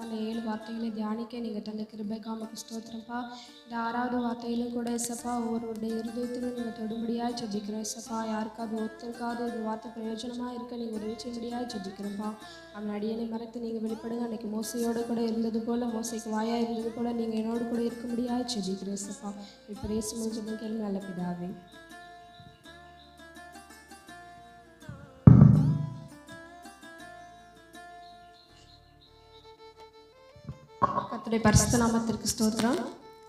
அந்த ஏழு வார்த்தைகளை தியானிக்க நீங்கள் தந்த கிருபைக்கு உமக்கு ஸ்தோத்திரப்பா இந்த ஆறாவது வார்த்தையிலும் கூட இசப்பா ஒவ்வொருடைய இருதயத்திலும் நீங்கள் தொடுபடியாக ஜெபிக்கிறோம் இசப்பா யாருக்காவது ஒருத்தருக்காவது இந்த வார்த்தை பிரயோஜனமாக இருக்க நீங்கள் உதவி செய்யும்படியாக ஜெபிக்கிறோம்ப்பா அவன் அடியனை மறைத்து நீங்கள் வெளிப்படுங்க அன்றைக்கி மோசையோடு கூட இருந்தது போல் மோசைக்கு வாயாக இருந்தது போல் நீங்கள் என்னோடு கூட இருக்க முடியாது ஜெபிக்கிறேன் இசப்பா இப்போ ரேசு முடிஞ்சதும் கேள்வி நல்ல பிதாவே கர்த்தருடைய பரிசுத்த நாமத்திற்கு ஸ்தோத்திரம்.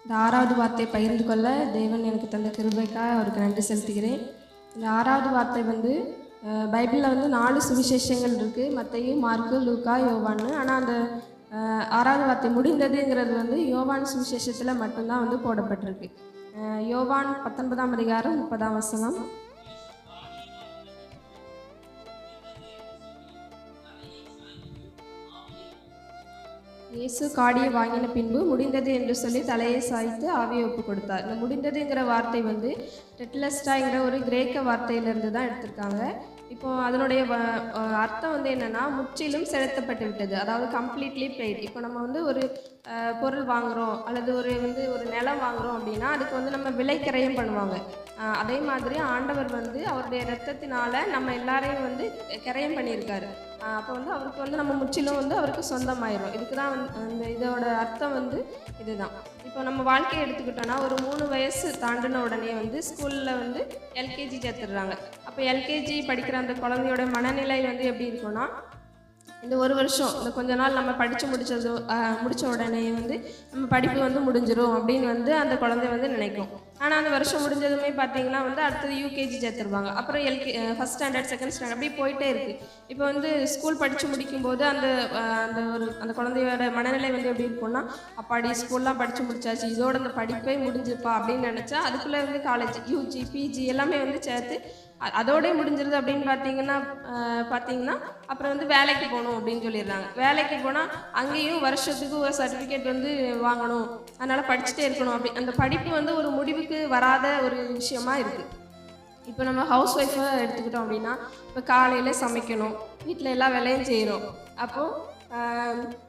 இந்த ஆறாவது வார்த்தையை பகிர்ந்து கொள்ள தேவன் எனக்கு தந்த கிருபைக்காக அவருக்கு நன்றி செலுத்துகிறேன். இந்த ஆறாவது வார்த்தை வந்து பைபிளில் வந்து நாலு சுவிசேஷங்கள் இருக்குது மத்தையும் மார்க்கு லூக்கா யோவான்னு. ஆனால் அந்த ஆறாவது வார்த்தை முடிந்ததுங்கிறது வந்து யோவான் சுவிசேஷத்தில் மட்டும்தான் வந்து போடப்பட்டிருக்கு. யோவான் பத்தொன்பதாம் அதிகாரம் முப்பதாம் வசனம். இயேசு காடியை வாங்கின பின்பு முடிந்தது என்று சொல்லி தலையை சாய்த்து ஆவியை ஒப்பு கொடுத்தார் இந்த முடிந்ததுங்கிற வார்த்தை வந்து டெட்லஸ்டாங்கிற ஒரு கிரேக்க வார்த்தையிலிருந்து தான் எடுத்திருக்காங்க. இப்போ அதனுடைய வ- அர்த்தம் வந்து என்னென்னா முற்றிலும் செலுத்தப்பட்டு விட்டது. அதாவது கம்ப்ளீட்லி பெய்ட் இப்போ நம்ம வந்து ஒரு பொருள் வாங்குகிறோம் அல்லது ஒரு வந்து ஒரு நிலம் வாங்குகிறோம் அப்படின்னா அதுக்கு வந்து நம்ம விலை கிரயம் பண்ணுவாங்க அதே மாதிரி ஆண்டவர் வந்து அவருடைய ரத்தத்தினால நம்ம எல்லாரையும் வந்து கிரயம் பண்ணியிருக்காரு. அப்போ வந்து அவருக்கு வந்து நம்ம முற்றிலும் வந்து அவருக்கு சொந்தமாயிரும். இதுக்கு தான் வந்து அந்த இதோட அர்த்தம் வந்து இதுதான். இப்போ நம்ம வாழ்க்கையை எடுத்துக்கிட்டோன்னா ஒரு மூணு வயசு தாண்டின உடனே வந்து ஸ்கூலில் வந்து எல்கேஜி சேர்த்துடுறாங்க. அப்போ எல்கேஜி படிக்கிற அந்த குழந்தையோட மனநிலை வந்து எப்படி இருக்கும்னா இந்த ஒரு வருஷம் இந்த கொஞ்ச நாள் நம்ம படித்து முடித்ததோ முடித்த உடனே வந்து நம்ம படிப்பு வந்து முடிஞ்சிடும் அப்படின்னு வந்து அந்த குழந்தை வந்து நினைக்கும். ஆனால் அந்த வருஷம் முடிஞ்சதுமே பார்த்தீங்கன்னா வந்து அடுத்தது யூகேஜி சேர்த்துருவாங்க அப்புறம் L K first standard second standard அப்படி போயிட்டே இருக்குது இப்போ வந்து ஸ்கூல் படித்து முடிக்கும்போது அந்த அந்த ஒரு அந்த குழந்தையோட மனநிலை வந்து எப்படி இருக்கும்னா அப்பாடி ஸ்கூல்லாம் படித்து முடிச்சாச்சு இதோட அந்த படிப்பே முடிஞ்சுப்பா அப்படின்னு நினச்சா அதுக்குள்ளே வந்து காலேஜ் யூஜி பிஜி எல்லாமே வந்து சேர்த்து அதோடய முடிஞ்சிருது அப்படின்னு பார்த்தீங்கன்னா பார்த்தீங்கன்னா அப்புறம் வந்து வேலைக்கு போகணும் அப்படின்னு சொல்லிடுறாங்க. வேலைக்கு போனால் அங்கேயும் வருஷத்துக்கு ஒரு சர்டிஃபிகேட் வந்து வாங்கணும். அதனால் படிச்சுட்டே இருக்கணும் அப்படி. அந்த படிப்பு வந்து ஒரு முடிவுக்கு வராத ஒரு விஷயமா இருக்குது இப்போ நம்ம ஹவுஸ் ஒய்ஃபை எடுத்துக்கிட்டோம் அப்படின்னா இப்போ காலையில் சமைக்கணும். வீட்டில் எல்லா வேலையும் செய்கிறோம் அப்போது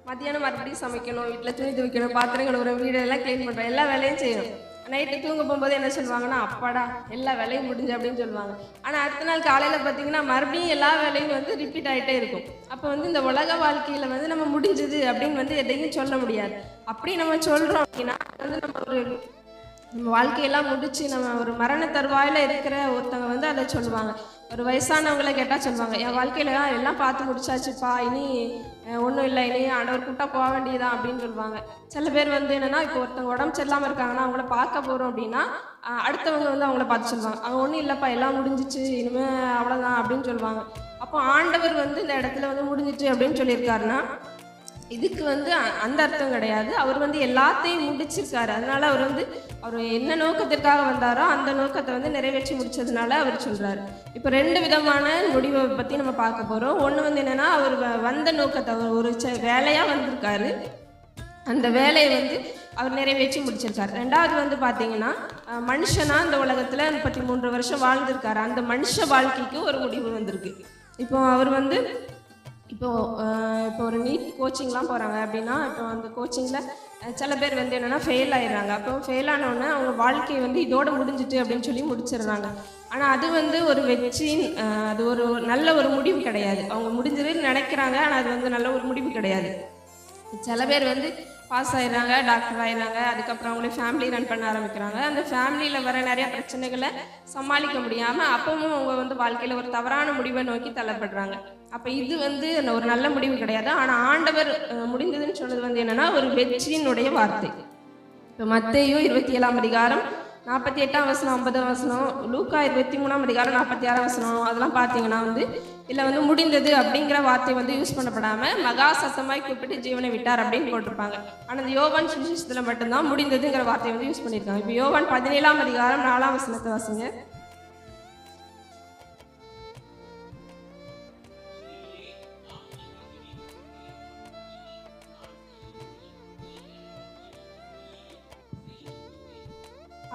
மத்தியானம் மறுபடியும் சமைக்கணும். வீட்டில் துணி துவைக்கணும். பாத்திரம் கழுவுறோம் வீடெல்லாம் க்ளீன் பண்ணுறோம் எல்லா வேலையும் செய்யணும். நைட்டு தூங்க போகும்போது என்ன சொல்லுவாங்கன்னா அப்பாடா எல்லா வேலையும் முடிஞ்சு அப்படின்னு சொல்லுவாங்க. ஆனால் அடுத்த நாள் காலையில் பார்த்தீங்கன்னா மறுபடியும் எல்லா வேலையும் வந்து ரிப்பீட் ஆகிட்டே இருக்கும். அப்போ வந்து இந்த உலக வாழ்க்கையில் வந்து நம்ம முடிஞ்சது அப்படின்னு வந்து எதையும் சொல்ல முடியாது. அப்படி நம்ம சொல்கிறோம் அப்படின்னா வந்து நம்ம ஒரு நம்ம வாழ்க்கையெல்லாம் முடிச்சு நம்ம ஒரு மரண தருவாயில் இருக்கிற ஒருத்தவங்க வந்து அதை சொல்லுவாங்க. ஒரு வயசானவங்களை கேட்டால் சொல்லுவாங்க என் வாழ்க்கையில எல்லாம் பார்த்து முடிச்சாச்சுப்பா இனி ஒன்றும் இல்லை இனி ஆண்டவர் கூட்டா போக வேண்டியதான் அப்படின்னு சொல்லுவாங்க. சில பேர் வந்து என்னன்னா இப்போ ஒருத்தவங்க உடம்பு சரியில்லாமல் இருக்காங்கன்னா அவங்கள பார்க்க போகிறோம் அப்படின்னா அடுத்தவங்க வந்து அவங்கள பார்த்து சொல்லுவாங்க அவங்க ஒன்றும் இல்லைப்பா எல்லாம் முடிஞ்சிச்சு இனிமேல் அவ்வளோதான் அப்படின்னு சொல்லுவாங்க. அப்போ ஆண்டவர் வந்து இந்த இடத்துல வந்து முடிஞ்சிச்சு அப்படின்னு சொல்லியிருக்காருன்னா இதுக்கு வந்து அ- அந்த அர்த்தம் கிடையாது. அவர் வந்து எல்லாத்தையும் முடிச்சிருக்காரு. அதனால அவர் வந்து அவர் என்ன நோக்கத்திற்காக வந்தாரோ அந்த நோக்கத்தை வந்து நிறைவேற்றி முடிச்சதுனால அவர் சொல்றாரு. இப்போ ரெண்டு விதமான முடிவை பற்றி நம்ம பார்க்க போகிறோம் ஒன்று வந்து என்னன்னா அவர் வ- வந்த நோக்கத்தை அவர் ஒரு ச வேலையாக வந்திருக்காரு. அந்த வேலையை வந்து அவர் நிறைவேற்றி முடிச்சிருக்காரு. ரெண்டாவது வந்து பார்த்தீங்கன்னா மனுஷனா இந்த உலகத்தில் முப்பத்தி மூன்று வருஷம் வாழ்ந்திருக்காரு. அந்த மனுஷ வாழ்க்கைக்கு ஒரு முடிவு வந்திருக்கு. இப்போ அவர் வந்து இப்போ இப்போ ஒரு நீட் கோச்சிங்லாம் போகிறாங்க அப்படின்னா இப்போ அந்த கோச்சிங்கில் சில பேர் வந்து என்னென்னா ஃபெயில் ஆயிடுறாங்க. அப்போ ஃபெயில் ஆனவுடனே அவங்க வாழ்க்கை வந்து இதோட முடிஞ்சிட்டு அப்படின்னு சொல்லி முடிச்சிடுறாங்க. ஆனால் அது வந்து ஒரு வெற்றின் அது ஒரு நல்ல ஒரு முடிவு கிடையாது. அவங்க முடிஞ்சதுன்னு நினைக்கிறாங்க ஆனால் அது வந்து நல்ல ஒரு முடிவு கிடையாது. சில பேர் வந்து பாஸ் ஆயிடுறாங்க டாக்டர் ஆயிடுறாங்க. அதுக்கப்புறம் அவங்களே ஃபேமிலி ரன் பண்ண ஆரம்பிக்கிறாங்க. அந்த ஃபேமிலியில் வர நிறைய பிரச்சனைகளை சமாளிக்க முடியாமல் அப்பவும் அவங்க வந்து வாழ்க்கையில் ஒரு தவறான முடிவை நோக்கி தள்ளப்படுறாங்க. அப்போ இது வந்து ஒரு நல்ல முடிவு கிடையாது. ஆனால் ஆண்டவர் முடிந்ததுன்னு சொன்னது வந்து என்னென்னா ஒரு வெற்றியினுடைய வார்த்தை. இப்போ மத்தையும் இருபத்தி ஏழாம் அதிகாரம் நாற்பத்தி எட்டாம் வசனம் ஐம்பதாம் வசனம் லூக்கா இருபத்தி மூணாம் அதிகாரம் நாற்பத்தி ஆறாம் வசனம் அதெல்லாம் பார்த்தீங்கன்னா வந்து இல்லை வந்து முடிந்தது அப்படிங்கிற வார்த்தை வந்து யூஸ் பண்ணப்படாமல் மகா சசமாய் கூப்பிட்டு ஜீவனை விட்டார் அப்படின்னு போட்டிருப்பாங்க. ஆனால் இந்த யோவான் சுவிசேஷத்தில் மட்டும்தான் முடிந்ததுங்கிற வார்த்தை வந்து யூஸ் பண்ணியிருக்காங்க. இப்போ யோவான் பதினேழாம் அதிகாரம் நாலாம் வசனத்தை வாசிங்க.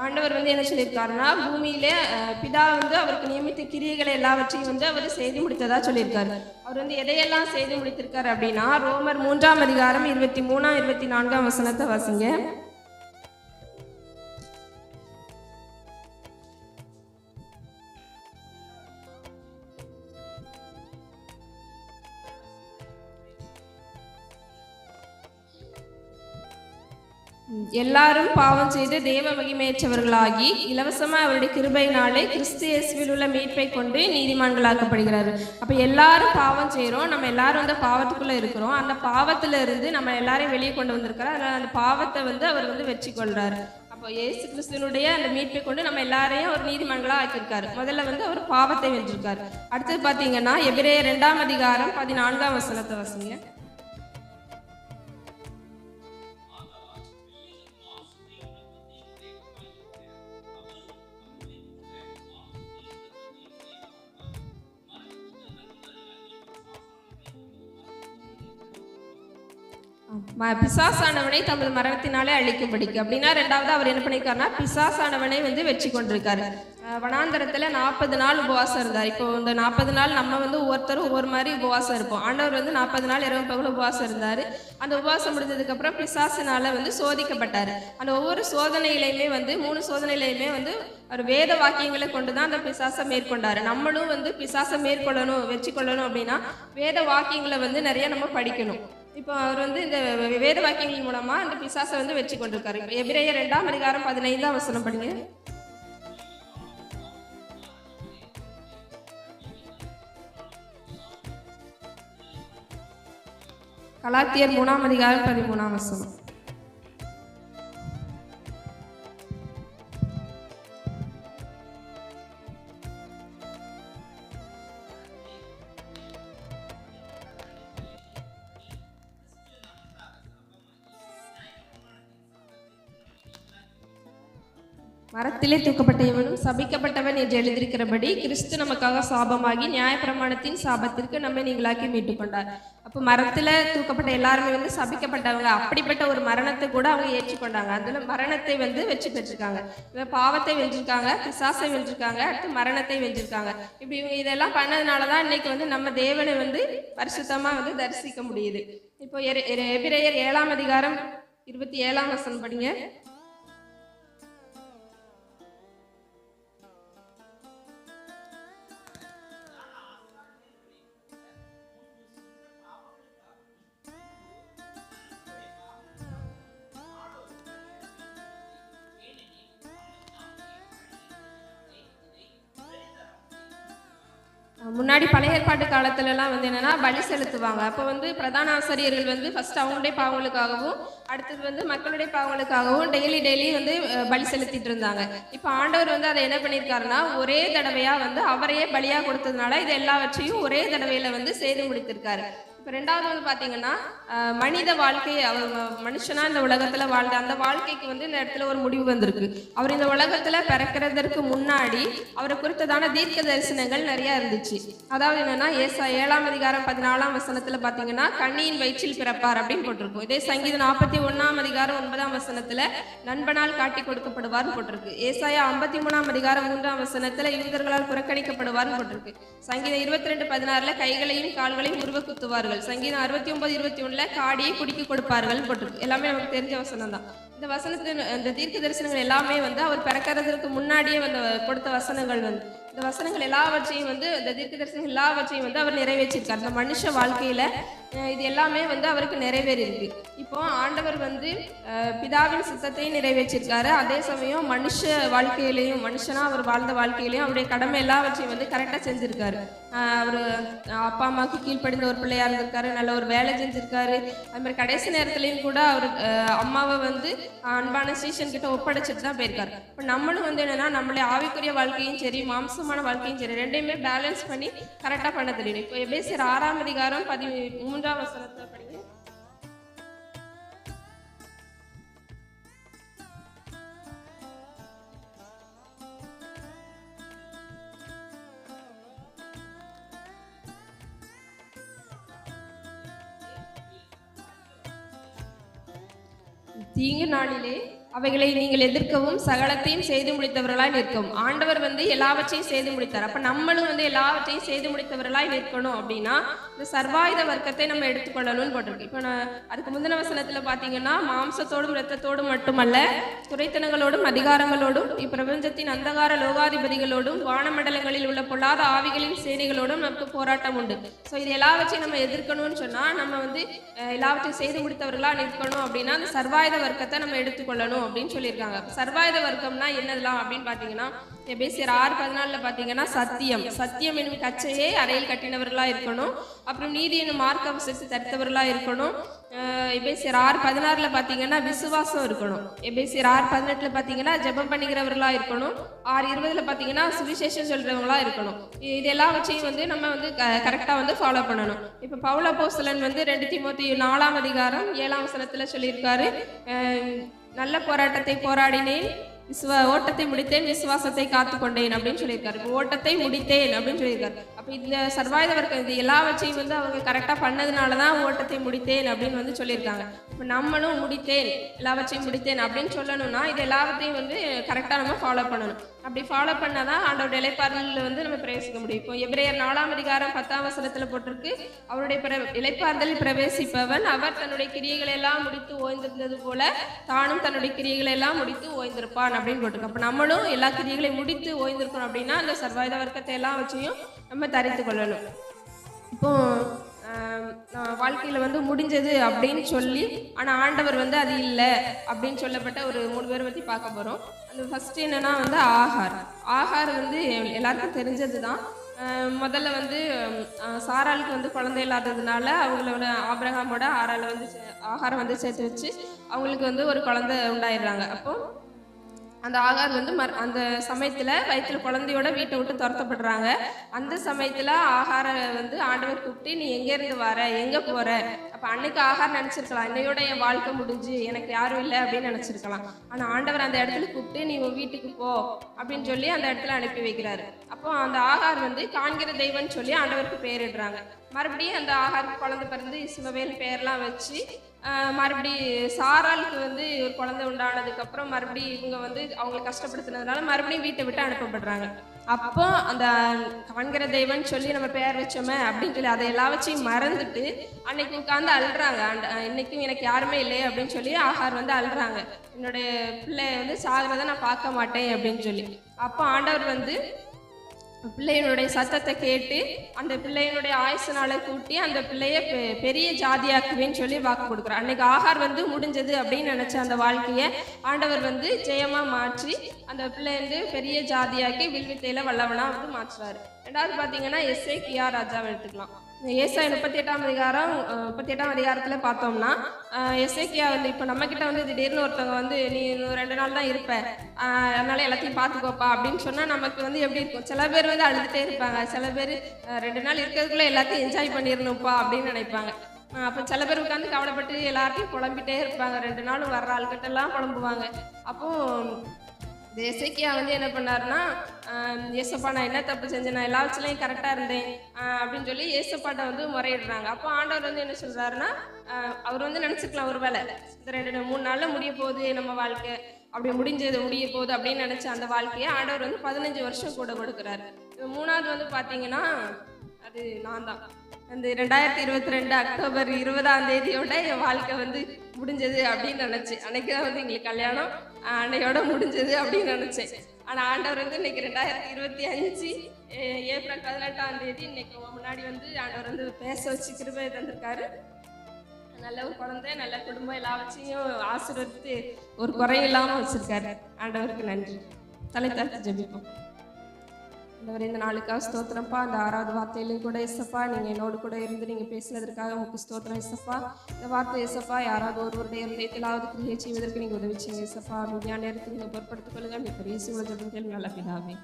ஆண்டவர் வந்து என்ன சொல்லியிருக்காருன்னா பூமியிலே பிதா வந்து அவருக்கு நியமித்த கிரியைகளை எல்லாவற்றையும் வந்து அவர் செய்து முடித்ததா சொல்லியிருக்காரு. அவர் வந்து எதையெல்லாம் செய்து முடித்திருக்காரு அப்படின்னா ரோமர் மூன்றாம் அதிகாரம் இருபத்தி மூணாம் இருபத்தி நான்காம் வசனத்தை வாசிங்க. எல்லாரும் பாவம் செய்து தேவ மகிமையற்றவர்களாகி இலவசமாக அவருடைய கிருபையினாலே கிறிஸ்து இயேசுவில் உள்ள மீட்பை கொண்டு நீதிமான்களாக்கப்படுகிறாரு. அப்போ எல்லாரும் பாவம் செய்கிறோம் நம்ம எல்லாரும் வந்து பாவத்துக்குள்ளே இருக்கிறோம். அந்த பாவத்தில் இருந்து நம்ம எல்லாரையும் வெளியே கொண்டு வந்திருக்கிறார். அதனால் அந்த பாவத்தை வந்து அவர் வந்து வெற்றி கொள்கிறார் அப்போ இயேசு கிறிஸ்துவனுடைய அந்த மீட்பை கொண்டு நம்ம எல்லாரையும் ஒரு நீதிமன்றலாக ஆக்கியிருக்காரு. முதல்ல வந்து அவர் பாவத்தை வென்றிருக்காரு. அடுத்தது பார்த்தீங்கன்னா எபிரே ரெண்டாம் அதிகாரம் பதினான்காம் வசனத்தை வசங்க. பிசாசானவனை தமது மரணத்தினாலே அழிக்கும்படிக்கு. அப்படின்னா ரெண்டாவது அவர் என்ன பண்ணியிருக்காருன்னா பிசாசானவனை வந்து வச்சு கொண்டிருக்காரு. வனாந்தரத்துல நாற்பது நாள் உபவாசம் இருந்தார். இப்போ இந்த நாற்பது நாள் நம்ம வந்து ஒவ்வொருத்தரும் ஒவ்வொரு மாதிரி உபவாசம் இருப்போம். ஆண்டவர் வந்து நாற்பது நாள் இரவு பகல் உபவாசம் இருந்தார். அந்த உபவாசம் முடிஞ்சதுக்கு அப்புறம் பிசாசினால வந்து சோதிக்கப்பட்டார். அந்த ஒவ்வொரு சோதனையிலையுமே வந்து மூணு சோதனையிலையுமே வந்து அவர் வேத வாக்கியங்களை கொண்டு தான் அந்த பிசாசை மேற்கொண்டாரு. நம்மளும் வந்து பிசாசை மேற்கொள்ளணும் வச்சுக்கொள்ளணும் கொள்ளணும் அப்படின்னா வேத வாக்கியங்களை வந்து நிறைய நம்ம படிக்கணும். இப்போ அவர் வந்து இந்த வேத வாக்கியங்கள் மூலமா அந்த பிசாசை வந்து வெற்றி கொண்டிருக்காரு. இப்போ எபிரேயர் ரெண்டாம் அதிகாரம் பதினைந்தாம் வசனம் படிங்க. கலாத்தியர் மூணாம் அதிகாரம் பதிமூணாம் வசனம். மரத்திலே தூக்கப்பட்ட இவனும் சபிக்கப்பட்டவன் என்று எழுதியிருக்கிறபடி கிறிஸ்து நமக்காக சாபமாகி நியாயப்பிரமாணத்தின் சாபத்திற்கு நம்மை நீங்களாக்கி மீட்டுக் கொண்டார். அப்போ மரத்துல தூக்கப்பட்ட எல்லாருமே வந்து சபிக்கப்பட்டவங்க. அப்படிப்பட்ட ஒரு மரணத்தை கூட அவங்க ஏற்றுக்கொண்டாங்க. அதுல மரணத்தை வந்து வச்சு பெற்றிருக்காங்க. இவன் பாவத்தை வென்றிருக்காங்க பிசாசை வென்றிருக்காங்க அடுத்து மரணத்தை வென்றிருக்காங்க. இப்படி இவங்க இதெல்லாம் பண்ணதுனால தான் இன்னைக்கு வந்து நம்ம தேவனை வந்து பரிசுத்தமா வந்து தரிசிக்க முடியுது. இப்போ எர- எபிரேயர் ஏழாம் அதிகாரம் இருபத்தி ஏழாம் வசனம் படிங்க. முன்னாடி பழைய ஏற்பாட்டு காலத்துல எல்லாம் வந்து என்னன்னா பலி செலுத்துவாங்க. அப்போ வந்து பிரதான ஆசிரியர்கள் வந்து ஃபர்ஸ்ட் அவங்களுடைய பாவங்களுக்காகவும் அடுத்தது வந்து மக்களுடைய பாவங்களுக்காகவும் டெய்லி டெய்லி வந்து பலி செலுத்திட்டு இருந்தாங்க. இப்போ ஆண்டவர் வந்து அதை என்ன பண்ணியிருக்காருன்னா ஒரே தடவையா வந்து அவரையே பலியா கொடுத்ததுனால இது எல்லாவற்றையும் ஒரே தடவையில வந்து செய்து முடித்திருக்காரு. ரெண்டாவது வந்து பார்த்தீங்கன்னா மனித வாழ்க்கை அவர் மனுஷனா இந்த உலகத்துல வாழ்ந்த அந்த வாழ்க்கைக்கு வந்து இந்த இடத்துல ஒரு முடிவு வந்திருக்கு. அவர் இந்த உலகத்துல பிறக்கிறதற்கு முன்னாடி அவரை குறித்ததான தீர்க்க தரிசனங்கள் நிறைய இருந்துச்சு. அதாவது என்னன்னா ஏசா ஏழாம் அதிகாரம் பதினாலாம் வசனத்துல பாத்தீங்கன்னா கண்ணியின் வயிற்றில் பிறப்பார் அப்படின்னு போட்டிருக்கும். இதே சங்கீதம் நாற்பத்தி ஒன்றாம் அதிகாரம் ஒன்பதாம் வசனத்துல நண்பனால் காட்டி கொடுக்கப்படுவார்னு போட்டிருக்கு. ஏசாயா ஐம்பத்தி மூணாம் அதிகாரம் மூன்றாம் வசனத்துல யூதர்களால் புறக்கணிக்கப்படுவார்னு போட்டிருக்கு. சங்கீதம் இருபத்தி ரெண்டு பதினாறுல கைகளையும் கால்களையும் உருவ குத்துவார்கள். சங்கீதம் அறுபத்தி ஒன்பது இருபத்தி ஒண்ணுல காடியை குடிக்க கொடுப்பார்கள் போட்டிருக்கு. எல்லாமே நமக்கு தெரிஞ்ச வசனம் தான் இந்த வசனத்தின் இந்த தீர்க்க தரிசனங்கள் எல்லாமே வந்து அவர் பிறக்கிறதுக்கு முன்னாடியே வந்து கொடுத்த வசனங்கள் வந்து. இந்த வசனங்கள் எல்லாவற்றையும் வந்து இந்த தீர்க்க தரிசனங்கள் எல்லாவற்றையும் வந்து அவர் நிறைவேற்றிருக்கார். இந்த மனுஷ வாழ்க்கையில இது எல்லாமே வந்து அவருக்கு நிறைவேறியிருக்கு இப்போ ஆண்டவர் வந்து பிதாவின் சித்தத்தையும் நிறைவேற்றிருக்காரு. அதே சமயம் மனுஷ வாழ்க்கையிலையும் மனுஷனா அவர் வாழ்ந்த வாழ்க்கையிலையும் அவருடைய கடமை எல்லாவற்றையும் வந்து கரெக்டாக செஞ்சிருக்காரு. அவர் அவரு அப்பா அம்மாவுக்கு கீழ்ப்படிந்த ஒரு பிள்ளையா இருந்திருக்காரு. நல்ல ஒரு வேலை செஞ்சிருக்காரு. அது மாதிரி கடைசி நேரத்துலையும் கூட அவர் அம்மாவை வந்து அன்பான ஸ்டேஷன் கிட்ட ஒப்படைச்சிட்டு தான் போயிருக்காரு. இப்போ நம்மளும் வந்து என்னன்னா நம்மளுடைய ஆவிக்குரிய வாழ்க்கையும் சரி மாம்சமான வாழ்க்கையும் சரி ரெண்டையுமே பேலன்ஸ் பண்ணி கரெக்டாக பண்ண தெரியணும் இப்போ எபேசியர் ஆறாம் அதிகாரம் பதி மூன்றாம் வசனத்தை படிங்க. தீங்கு நாளிலே அவைகளை நீங்கள் எதிர்க்கவும் சகலத்தையும் செய்து முடித்தவர்களாய் நிற்கவும் ஆண்டவர் வந்து எல்லாவற்றையும் செய்து முடித்தார். அப்ப நம்மளும் வந்து எல்லாவற்றையும் செய்து முடித்தவர்களாய் நிற்கணும் அப்படின்னா இந்த சர்வாயுத வர்க்கத்தை நம்ம எடுத்துக்கொள்ளணும்னு போட்டிருக்கு. இப்போ நான் அதுக்கு முந்தின வசனத்துல பாத்தீங்கன்னா மாம்சத்தோடும் இரத்தத்தோடும் மட்டுமல்ல துறைத்தனங்களோடும் அதிகாரங்களோடும் இப்பிரபஞ்சத்தின் அந்தகார லோகாதிபதிகளோடும் வானமண்டலங்களில் உள்ள பொல்லாத ஆவிகளின் சேனைகளோடும் நமக்கு போராட்டம் உண்டு. ஸோ இது எல்லாவற்றையும் நம்ம எதிர்க்கணும்னு சொன்னா நம்ம வந்து எல்லாவற்றையும் செய்து முடித்தவர்களா நிற்கணும் அப்படின்னா அந்த சர்வாயுத வர்க்கத்தை நம்ம எடுத்துக்கொள்ளணும். அப்படின்னு சொல்லியிருக்காங்க. சர்வாயுத வர்க்கம்னா என்னதெல்லாம் அப்படின்னு பார்த்தீங்கன்னா எபேசியர் ஆறு பதினாலில் பார்த்தீங்கன்னா சத்தியம். சத்தியம் என்னும் கச்சையை அறையில் கட்டினவர்களாக இருக்கணும். அப்புறம் நீதி என்னும் மார்க்க அவசரித்து தடுத்தவர்களாக இருக்கணும் எபேசியர் ஆறு பதினாறில் பார்த்தீங்கன்னா விசுவாசம் இருக்கணும். எபேசியர் ஆறு பதினெட்டில் பார்த்தீங்கன்னா ஜெபம் பண்ணிக்கிறவர்களாக இருக்கணும். ஆறு இருபதில் பார்த்தீங்கன்னா சுவிசேஷம் சொல்கிறவங்களா இருக்கணும். இது இது எல்லாவற்றையும் வந்து நம்ம வந்து கரெக்டாக வந்து ஃபாலோ பண்ணணும். இப்போ பவுல போஸ்தலன் வந்து ரெண்டு திமுத்தி நாலாம் அதிகாரம் ஏழாம் சனத்தில் சொல்லியிருக்காரு. நல்ல போராட்டத்தை போராடினேன். விஸ்வ ஓட்டத்தை முடித்தேன். விசுவாசத்தை காத்து கொண்டேன் அப்படின்னு சொல்லியிருக்காரு. ஓட்டத்தை முடித்தேன் அப்படின்னு சொல்லியிருக்காரு. அப்போ இந்த சர்வாயுத வர்க்கம் இது எல்லாவற்றையும் வந்து அவங்க கரெக்டாக பண்ணதுனால தான் ஓட்டத்தை முடித்தேன் அப்படின்னு வந்து சொல்லியிருக்காங்க. நம்மளும் முடித்தேன் எல்லாவற்றையும் முடித்தேன் அப்படின்னு சொல்லணும்னா இது எல்லாவற்றையும் வந்து கரெக்டாக நம்ம ஃபாலோ பண்ணணும். அப்படி ஃபாலோ பண்ணால் தான் ஆண்டோட இலைப்பாறுதலில் வந்து நம்ம பிரவேசிக்க முடியும். இப்போ எபிரேயர் நாலாம் அதிகாரம் பத்தாம் வசனத்தில் போட்டிருக்கு அவருடைய பிர இலைப்பாறுதலில் பிரவேசிப்பவன் அவர் தன்னுடைய கிரியைகளை எல்லாம் முடித்து ஓய்ந்திருந்தது போல தானும் தன்னுடைய கிரியைகளை எல்லாம் முடித்து ஓய்ந்திருப்பான் அப்படின்னு போட்டிருக்கு. அப்போ நம்மளும் எல்லா கிரியைகளையும் முடித்து ஓய்ந்திருக்கணும் அப்படின்னா அந்த சர்வாயுத வர்க்கத்தை எல்லாம் வச்சையும் நம்ம தரித்து கொள்ளணும். இப்போ வாழ்க்கையில் வந்து முடிஞ்சது அப்படின்னு சொல்லி ஆனால் ஆண்டவர் வந்து அது இல்லை அப்படின்னு சொல்லப்பட்ட ஒரு மூணு பேரை பற்றி பார்க்க போகிறோம் அந்த ஃபஸ்ட்டு என்னென்னா வந்து ஆகார். ஆகார் வந்து எல்லாருக்கும் தெரிஞ்சது தான் முதல்ல வந்து சாராளுக்கு வந்து குழந்தை இல்லாததுனால அவங்களோட ஆபிரகாமோட ஆறால் வந்து சே- ஆகாரம் வந்து சேர்த்து வச்சு அவங்களுக்கு வந்து ஒரு குழந்தை உண்டாயிடுறாங்க. அப்போது அந்த ஆகார் வந்து மர் அந்த சமயத்தில் வயிற்றில் குழந்தையோட வீட்டை விட்டு துரத்தப்படுறாங்க. அந்த சமயத்தில் ஆகாரை வந்து ஆண்டவர் கூப்பிட்டு நீ எங்கேருந்து வர? எங்கே போகிற அப்போ அன்னைக்கு ஆகார் நினச்சிருக்கலாம் என்னையோட என் வாழ்க்கை முடிஞ்சு எனக்கு யாரும் இல்லை அப்படின்னு நினச்சிருக்கலாம். ஆனால் ஆண்டவர் அந்த இடத்துல கூப்பிட்டு நீ உன் வீட்டுக்கு போ அப்படின்னு சொல்லி அந்த இடத்துல அனுப்பி வைக்கிறாரு. அப்போ அந்த ஆகார் வந்து காண்கிற தெய்வம்னு சொல்லி ஆண்டவருக்கு பேரிடுறாங்க. மறுபடியும் அந்த ஆகாருக்கு குழந்தை பிறந்து இஸ்மவேல் பேர்லாம் வச்சு மறுபடி சாராளுக்கு வந்து ஒரு குழந்தை உண்டானதுக்கப்புறம் மறுபடி இவங்க வந்து அவங்களை கஷ்டப்படுத்தினதுனால மறுபடியும் வீட்டை விட்டு அனுப்பப்படுறாங்க. அப்போ அந்த காண்கிற தெய்வம்னு சொல்லி நம்ம பேர் வச்சோமே அப்படின்னு சொல்லி அதை எல்லா வச்சையும் மறந்துட்டு அன்னைக்கு உட்காந்து அழுறாங்க. அண்ட் இன்னைக்கும் எனக்கு யாருமே இல்லையே அப்படின்னு சொல்லி ஆஹார் வந்து அழுறாங்க. என்னுடைய பிள்ளைய வந்து சாகிறத நான் பார்க்க மாட்டேன் அப்படின்னு சொல்லி. அப்போ ஆண்டவர் வந்து பிள்ளையினுடைய சத்தத்தை கேட்டு அந்த பிள்ளையினுடைய ஆயுசு நாளை கூட்டி அந்த பிள்ளைய பெ- பெரிய ஜாதியாக்குவேன்னு சொல்லி வாக்கு கொடுக்குறார். அன்னைக்கு ஆகார் வந்து முடிஞ்சது அப்படின்னு நினைச்ச அந்த வாழ்க்கையை ஆண்டவர் வந்து ஜெயமா மாற்றி அந்த பிள்ளை வந்து பெரிய ஜாதியாக்கி வில்வித்தையில வல்லவனா வந்து மாற்றுறாரு. ரெண்டாவது பார்த்தீங்கன்னா எஸ்ஏ கியா ராஜாவை எடுத்துக்கலாம். ஏசாய் முப்பத்தி எட்டாம் அதிகாரம் முப்பத்தி எட்டாம் அதிகாரத்தில் பார்த்தோம்னா எஸ்ஏக்கியா வந்து இப்போ நம்ம கிட்ட வந்து திடீர்னு ஒருத்தவங்க வந்து நீ ரெண்டு நாள் தான் இருப்ப. அதனால எல்லாத்தையும் பார்த்துக்கோப்பா அப்படின்னு சொன்னால் நமக்கு வந்து எப்படி இருக்கும்? சில பேர் வந்து அழுதுகிட்டே இருப்பாங்க. சில பேர் ரெண்டு நாள் இருக்கிறதுக்குள்ளே எல்லாத்தையும் என்ஜாய் பண்ணிடணும்ப்பா அப்படின்னு நினைப்பாங்க. அப்போ சில பேர் உட்காந்து கவலைப்பட்டு எல்லார்ட்டையும் புலம்பிட்டே இருப்பாங்க. ரெண்டு நாளும் வர்ற ஆளுக்கிட்டெல்லாம் புலம்புவாங்க. அப்போது இந்த எசேக்கியா வந்து என்ன பண்ணாருன்னா ஏசப்பா நான் என்ன தப்பு செஞ்சேன்? நான் எல்லா வச்சுலையும் கரெக்டாக இருந்தேன் அப்படின்னு சொல்லி ஏசப்பாட்ட வந்து முறையிடுறாங்க. அப்போ ஆண்டவர் வந்து என்ன சொல்கிறாருன்னா அவர் வந்து நினச்சிக்கலாம் ஒரு வேலை. இந்த ரெண்டு மூணு நாளில் முடிய போகுது நம்ம வாழ்க்கை. அப்படி முடிஞ்சது முடிய போகுது அப்படின்னு நினச்ச அந்த வாழ்க்கையை ஆண்டவர் வந்து பதினஞ்சு வருஷம் கூட கொடுக்குறாரு. மூணாவது வந்து பார்த்தீங்கன்னா அது நான் தான். அந்த ரெண்டாயிரத்தி இருபத்தி ரெண்டு அக்டோபர் இருபதாம் தேதியோட என் வாழ்க்கை வந்து முடிஞ்சது அப்படின்னு நினச்சி அன்னைக்கு தான் வந்து எங்களுக்கு கல்யாணம். அன்னையோட முடிஞ்சது அப்படின்னு நினச்சேன். ஆனால் ஆண்டவர் வந்து இன்னைக்கு ரெண்டாயிரத்தி இருபத்தி அஞ்சு ஏப்ரல் பதினெட்டாம் தேதி இன்னைக்கு முன்னாடி வந்து ஆண்டவர் வந்து பேச வச்சு கிருபையை தந்திருக்காரு. நல்ல ஒரு குழந்தை நல்ல குடும்பம் எல்லா வச்சையும் ஆசீர்வதித்து ஒரு குறையும் இல்லாமல் வச்சிருக்காரு. ஆண்டவருக்கு நன்றி. தலை தாழ்த்தி ஜபிப்போம். ஆண்டவரே இந்த நாளுக்காக ஸ்தோத்திரம்ப்பா. அந்த ஆறாவது வார்த்தையிலும் கூட இசப்பா நீங்கள் என்னோடு கூட இருந்து நீங்கள் பேசினதற்காக உங்களுக்கு ஸ்தோத்திரம் இசப்பா. இந்த வார்த்தை இசப்பா யாராவது ஒருவருடைய இருதயத்திலாவது கிரியை செய்வதற்கு நீங்கள் உதவி செய்யுங்க இசப்பா. விஞ்ஞான நேரத்துக்கு நீங்கள் பொருட்படுத்திக் கொள்ளுங்க நீங்கள் பெரிய சூழல் கேள்வி நல்ல பிதாவே.